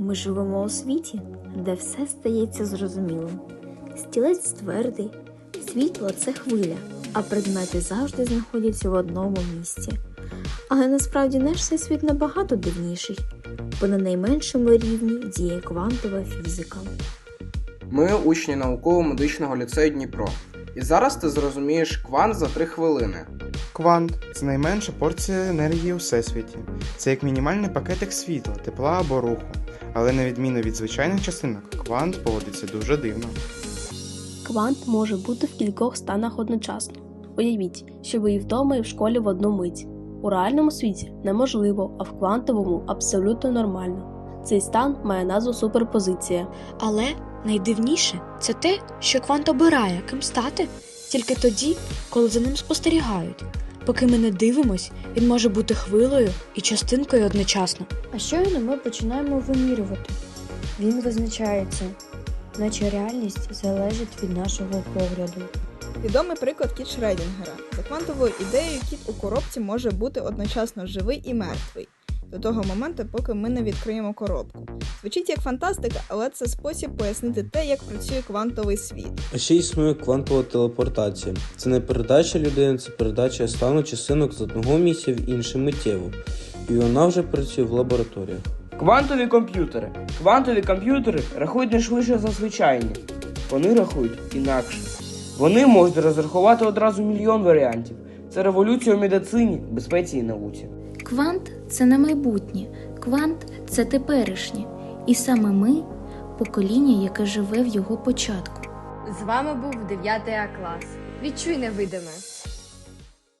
Ми живемо у світі, де все стається зрозумілим. Стілець твердий, світло це хвиля, а предмети завжди знаходяться в одному місці. Але насправді наш всесвіт набагато дивніший, бо на найменшому рівні діє квантова фізика. Ми учні науково-медичного ліцею Дніпро. І зараз ти зрозумієш квант за 3 хвилини. Квант це найменша порція енергії у всесвіті. Це як мінімальний пакетик світла, тепла або руху. Але на відміну від звичайних частинок, квант поводиться дуже дивно. Квант може бути в кількох станах одночасно. Уявіть, що ви і вдома, і в школі в одну мить. У реальному світі неможливо, а в квантовому абсолютно нормально. Цей стан має назву суперпозиція. Але найдивніше це те, що квант обирає, ким стати, тільки тоді, коли за ним спостерігають. Поки ми не дивимось, він може бути хвилою і частинкою одночасно. А щойно ми починаємо вимірювати. Він визначається, наче реальність залежить від нашого погляду. Відомий приклад кіт Шредінгера. За квантовою ідеєю, кіт у коробці може бути одночасно живий і мертвий. До того моменту, поки ми не відкриємо коробку. Звучить як фантастика, але це спосіб пояснити те, як працює квантовий світ. А ще існує квантова телепортація. Це не передача людини, це передача стану частинок з одного місця в інше миттєво. І вона вже працює в лабораторіях. Квантові комп'ютери. Квантові комп'ютери рахують не швидше за звичайні. Вони рахують інакше. Вони можуть розрахувати одразу мільйон варіантів. Це революція у медицині, безпеці і науці. Квант це не майбутнє, квант це теперішнє. І саме ми покоління, яке живе в його початку. З вами був 9 А клас. Відчуй невидиме.